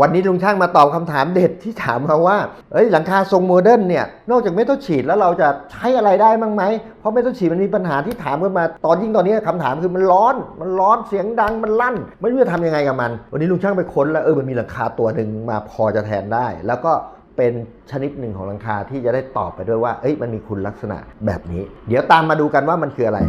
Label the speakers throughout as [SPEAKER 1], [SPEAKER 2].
[SPEAKER 1] วันนี้ลุงช่างมาตอบคำถามเด็ดที่ถามมาว่า เอ้ยหลังคาทรงโมเดิร์นเนี่ย นอกจากเมทัลฉีดแล้วเราจะใช้อะไรได้บ้างไหม เพราะเมทัลฉีดมันมีปัญหาที่ถามกันมา ตอนยิ่งตอนนี้คำถามคือมันร้อน มันร้อนเสียงดังมันลั่น ไม่รู้จะทำยังไงกับมัน วันนี้ลุงช่างไปค้นแล้วเออมันมีหลังคาตัวหนึ่งมาพอจะแทนได้ แล้วก็เป็นชนิดหนึ่งของหลังคาที่จะได้ตอบไปด้วยว่า เอ้ยมันมีคุณลักษณะแบบนี้ เดี๋ยวตามมาดูกันว่ามันคืออะไร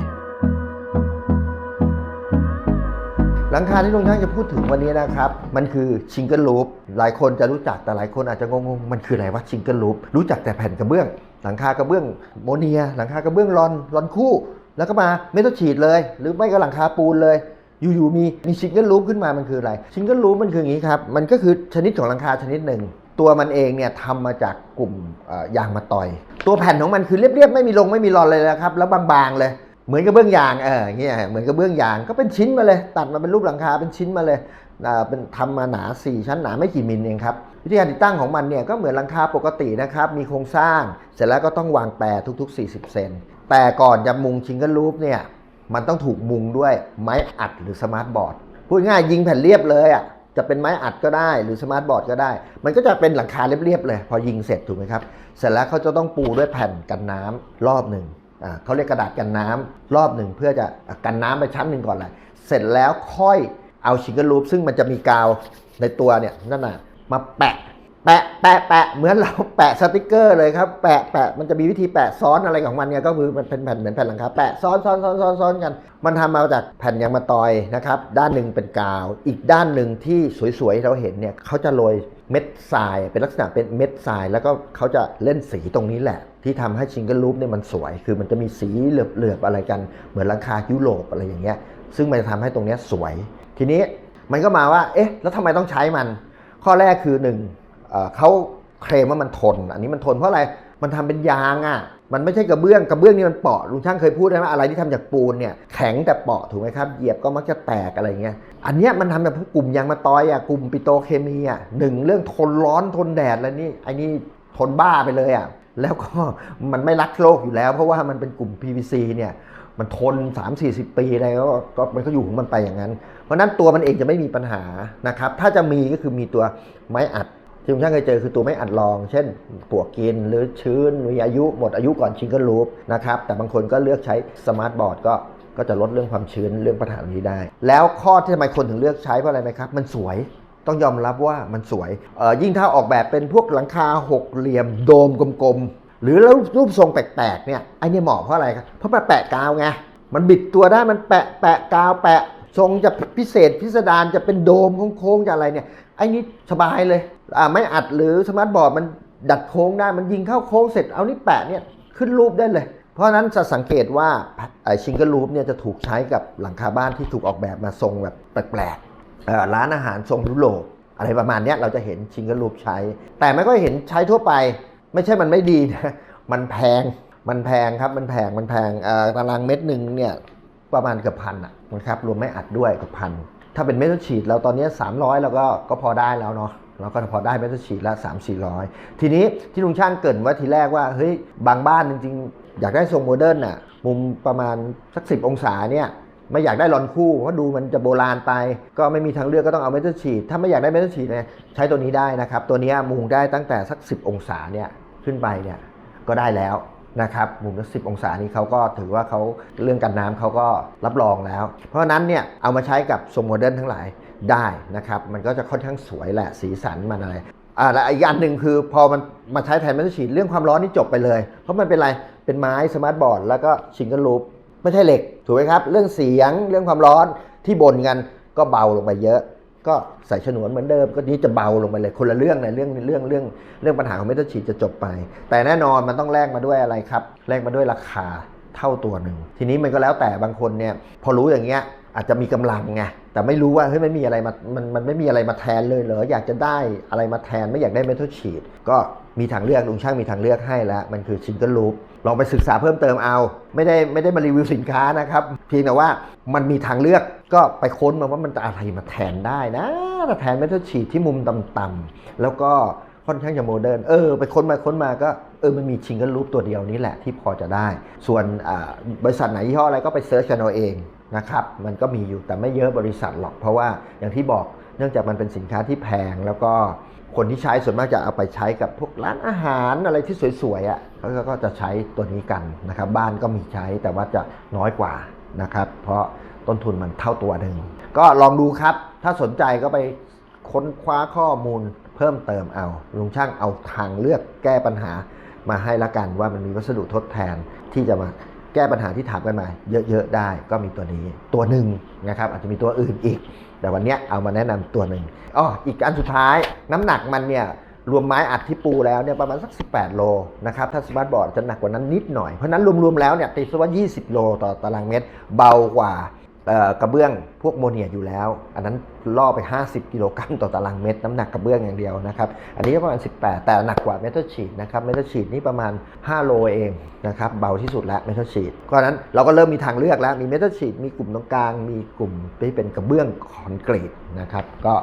[SPEAKER 1] หลังคาที่ลุงช่างจะพูดถึงวันนี้นะครับ มันคือชิงเกิลลูปหลายคนจะรู้จักแต่หลายคนอาจจะงงๆ มันคืออะไรวะชิงเกิลลูปรู้จักแต่แผ่นกระเบื้อง หลังคากระเบื้องโมเนีย หลังคากระเบื้องรอนรอนคู่ แล้วก็มาเมทัลฉีดเลย หรือไม่ก็หลังคาปูนเลยอยู่ๆมีมีชิงเกิลลูปขึ้นมามันคืออะไร ชิงเกิลลูปมันคืออย่างนี้ครับ มันก็คือชนิดของหลังคาชนิดหนึ่ง ตัวมันเองเนี่ยทำมาจากกลุ่มยางมะตอย ตัวแผ่นของมันคือเรียบๆไม่มีลงไม่มีรอนเลยนะครับ แล้วบางๆเลย เหมือนกับเบื้องยางเออเงี้ยเหมือนกับเบื้องยางก็เป็นชิ้นมาเลย ตัดมาเป็นรูปหลังคาเป็นชิ้นมาเลยเป็นทำมาหนา 4 ชั้นหนาไม่กี่มิลเองครับวิธีการติดตั้งของมันเนี่ยก็เหมือนหลังคาปกตินะครับมีโครงสร้าง เสร็จแล้วก็ต้องวางแปรทุก ๆ 40 เซนแต่ก่อนจะมุงชิงเกิลรูปเนี่ยมันต้องถูกมุงด้วยไม้อัดหรือสมาร์ทบอร์ดพูดง่ายยิงแผ่นเรียบเลยอะจะเป็นไม้อัดก็ได้หรือสมาร์ทบอร์ดก็ได้ มันก็จะเป็นหลังคาเรียบๆเลย พอยิงเสร็จถูกไหมครับ เสร็จแล้วเขาจะต้องปูด้วยแผ่นกันน้ำรอบหนึ่ง เขาเรียกกระดาษกันน้ำรอบหนึ่งเพื่อจะกันน้ำไปชั้นหนึ่งก่อนเลยเสร็จแล้วค่อยเอาชิงเกิลลูปซึ่งมันจะมีกาวในตัวเนี่ยนั่นน่ะมาแปะ แปะแปะแปะเหมือนเราแปะสติกเกอร์เลยครับ แปะแปะมันจะมีวิธีแปะซ้อนอะไรของมันเนี่ยก็คือมันเป็นแผ่นเหมือนแผ่นหลังคาแปะซ้อนซ้อนซ้อนซ้อนซ้อนกัน มันทำมาจากแผ่นยางมะตอยนะครับ ด้านหนึ่งเป็นกาว อีกด้านหนึ่งที่สวยๆเราเห็นเนี่ยเขาจะโรยเม็ดทรายเป็นลักษณะเป็นเม็ดทราย แล้วก็เขาจะเล่นสีตรงนี้แหละ ที่ทำให้ชิงเกิลลูปเนี่ยมันสวย คือมันจะมีสีเหลือบๆอะไรกัน เหมือนหลังคายุโรปอะไรอย่างเงี้ย ซึ่งมันจะทำให้ตรงเนี้ยสวย ทีนี้มันก็มาว่า เอ๊ะ แล้วทำไมต้องใช้มัน ข้อแรกคือหนึ่ง เขาเคลมว่ามันทน อันนี้มันทนเพราะอะไร มันทำเป็นยางอะ มันไม่ใช่กระเบื้อง กระเบื้องนี่มันเปราะ ลุงช่างเคยพูดได้ไหมอะไรที่ทำจากปูนเนี่ยแข็งแต่เปราะถูกไหมครับ เหยียบก็มักจะแตกอะไรเงี้ย อันเนี้ยมันทำจากพวกกลุ่มยางมะตอยอะ กลุ่มปิโตเคมีอะหนึ่งเรื่องทนร้อนทนแดดแล้วนี่ไอ้นี่ทนบ้าไปเลยอะ แล้วก็มันไม่รักโลกอยู่แล้ว เพราะว่ามันเป็นกลุ่ม PVC เนี่ยมันทน 3-40 ปีอะไรก็มันก็อยู่ของมันไปอย่างนั้น เพราะฉะนั้นตัวมันเองจะไม่มีปัญหานะครับ ถ้าจะมีก็คือมีตัวไม้อัด ที่ผมช่างเคยเจอคือตัวไม้อัดรอง เช่นปวกกินหรือชื้นมีอายุหมดอายุก่อนชิงเกิลลูปนะครับแต่บางคนก็เลือกใช้สมาร์ทบอร์ดก็ก็จะลดเรื่องความชื้นเรื่องปัญหานี้ได้ แล้วข้อที่ทำไมคนถึงเลือกใช้เพราะอะไรไหมครับ มันสวยต้องยอมรับว่ามันสวยยิ่งถ้าออกแบบเป็นพวกหลังคาหกเหลี่ยมโดมกลมๆ หรือแล้วรูปทรงแปลกๆเนี่ยไอเนี่ยเหมาะเพราะอะไรครับเพราะมันแปะกาวไงมันบิดตัวได้มันแปะแปะกาวแปะทรงจะพิเศษพิสดารจะเป็นโดมโค้งๆจะอะไรเนี่ยไอ้นี่สบายเลย ไม่อัดหรือสมาร์ทบอร์ดมันดัดโค้งได้มันยิงเข้าโค้งเสร็จเอานี่แปะเนี่ยขึ้นรูปได้เลย เพราะนั้นจะสังเกตว่าชิงเกิลรูปเนี่ยจะถูกใช้กับหลังคาบ้านที่ถูกออกแบบมาทรงแบบแปลกๆร้านอาหารทรงยุโรปอะไรประมาณนี้เราจะเห็นชิงเกิลรูปใช้ แต่ไม่ก็เห็นใช้ทั่วไป ไม่ใช่มันไม่ดีนะมันแพงมันแพงครับมันแพงมันแพงตารางเม็ดหนึ่งเนี่ยประมาณเกือบพันนะครับรวมไม่อัดด้วยเกับพันถ้าเป็นเมทัลชีตเราตอนนี้300เราก็ก็พอได้แล้วเนาะ เราก็พอได้เมทัลชีตละ3 4 0 0 ทีนี้ที่ลุงช่างเกรินว่าทีแรกว่าเฮ้ยบางบ้านจริงๆ อยากได้ทรงโมเดิร์นน่ะมุมประมาณสัก 10 องศาเนี่ยไม่อยากได้รอนคู่เพราะดูมันจะโบราณไป ก็ไม่มีทางเลือกก็ต้องเอาเมทัลชีตถ้าไม่อยากได้เมทัลชีตเนี่ยใช้ตัวนี้ได้นะครับ ตัวนี้มุงได้ตั้งแต่สัก 10 องศาเนี่ยขึ้นไปเนี่ยก็ได้แล้ว นะครับมุมละสิองศานี้เขาก็ถือว่าเขาเรื่องกันน้ำเขาก็รับรองแล้ว เพราะฉะนั้นเนี่ยเอามาใช้กับทรงโมเดิร์นทั้งหลายได้นะครับ มันก็จะค่อนข้างสวยแหละสีสันมันอะไรอ่าและอีกอันหนึ่งคือพอมันมาใช้แทนแมชชีนเรื่องความร้อนนี่จบไปเลย เพราะมันเป็นอะไรเป็นไม้สมาร์ทบอร์ดแล้วก็ชิงกิลลูปไม่ใช่เหล็กถูกไหมครับ เรื่องเสียงเรื่องความร้อนที่บ่นกันก็เบาลงไปเยอะ ก็ใส่ฉนวนเหมือนเดิม ก็นี้จะเบาลงไปเลยคนละเรื่องเลยเรื่องเรื่องเรื่องเรื่องปัญหาของเมทัลชีจะจบไป แต่แน่นอนมันต้องแลกมาด้วยอะไรครับแลกมาด้วยราคาเท่าตัวหนึ่งทีนี้มันก็แล้วแต่บางคนเนี่ยพอรู้อย่างเงี้ย อาจจะมีกำลังไงแต่ไม่รู้ว่าเฮ้ยไม่มีอะไรมามันมันไม่มีอะไรมาแทนเลยเหรออยากจะได้อะไรมาแทนไม่อยากได้เมทัลชีตก็มีทางเลือกลุงช่างมีทางเลือกให้แล้ว มันคือชิงเกิลลูปลองไปศึกษาเพิ่มเติมเอา ไม่ได้ไม่ได้มารีวิวสินค้านะครับ เพียงแต่ว่ามันมีทางเลือกก็ไปค้นมาว่ามันจะอะไรมาแทนได้นะมาแทนเมทัลชีตที่มุมต่ำๆแล้วก็ค่อนข้างจะโมเดิร์นเออไปค้นมาค้นมาก็เออมันมีชิงเกิลลูปตัวเดียวนี้แหละที่พอจะได้ ส่วนบริษัทไหนยี่ห้ออะไรก็ไปเซิร์ชกันเอาเอง นะครับมันก็มีอยู่แต่ไม่เยอะบริษัทหรอก เพราะว่าอย่างที่บอกเนื่องจากมันเป็นสินค้าที่แพง แล้วก็คนที่ใช้ส่วนมากจะเอาไปใช้กับพวกร้านอาหารอะไรที่สวยๆอะเขาก็จะใช้ตัวนี้กันนะครับบ้านก็มีใช้แต่ว่าจะน้อยกว่านะครับเพราะต้นทุนมันเท่าตัวหนึ่งก็ลองดูครับ ถ้าสนใจก็ไปค้นคว้าข้อมูลเพิ่มเติมเอาลุงช่างเอาทางเลือกแก้ปัญหามาให้ละกันว่ามันมีวัสดุทดแทนที่จะมา แก้ปัญหาที่ถามกันมา เยอะๆได้ก็มีตัวนี้ตัวหนึ่งนะครับอาจจะมีตัวอื่นอีก แต่วันนี้เอามาแนะนำตัวหนึ่งอ๋ออีกอันสุดท้ายน้ำหนักมันเนี่ยรวมไม้อัดที่ปูแล้วเนี่ยประมาณสัก 18 โลนะครับถ้าสมาร์ทบอร์ดจะหนักกว่านั้นนิดหน่อย เพราะนั้นรวมๆแล้วเนี่ยตีซะว่า 20 โลต่อตารางเมตร เบากว่า กระเบื้องพวกโมเนียอยู่แล้ว อันนั้นล่อไป 50 กิโลกรัมต่อตารางเมตร น้ำหนักกระเบื้องอย่างเดียวนะครับ อันนี้ประมาณ 18 แต่หนักกว่าเมทัลชีตนะครับเมทัลชีตนี่ประมาณ 5 โลเองนะครับเบาที่สุดแล้วเมทัลชีตเพราะนั้นเราก็เริ่มมีทางเลือกแล้วมีเมทัลชีตมีกลุ่มตรงกลาง มีกลุ่มที่เป็นกระเบื้องคอนกรีตนะครับก็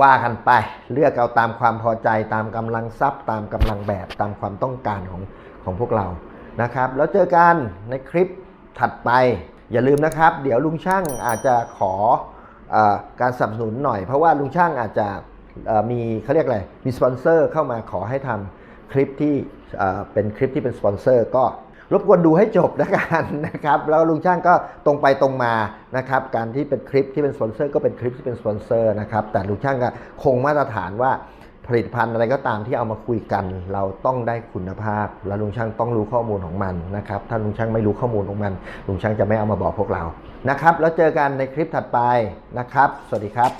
[SPEAKER 1] ว่ากันไปเลือกเอาตามความพอใจตามกำลังทรัพย์ ตามกำลังแบบตามความต้องการของของพวกเรานะครับแล้วเจอกันในคลิปถัดไป อย่าลืมนะครับ เดี๋ยวลุงช่างอาจจะขออการสนับสนุนหน่อย เพราะว่าลุงช่างอาจจะมีเขาเรียกอะไร มีสปอนเซอร์เข้ามาขอให้ทำคลิปที่เอ่อเป็นคลิปที่เป็นสปอนเซอร์ก็รบกวนดูให้จบนะกันนะครับ แล้วลุงช่างก็ตรงไปตรงมานะครับ การที่เป็นคลิปที่เป็นสปอนเซอร์ก็เป็นคลิปที่เป็นสปอนเซอร์นะครับ แต่ลุงช่างก็คงมาตรฐานว่า ผลิตภัณฑ์อะไรก็ตามที่เอามาคุยกัน เราต้องได้คุณภาพ และลุงช่างต้องรู้ข้อมูลของมันนะครับถ้าลุงช่างไม่รู้ข้อมูลของมันลุงช่างจะไม่เอามาบอกพวกเรานะครับ แล้วเจอกันในคลิปถัดไปนะครับ สวัสดีครับ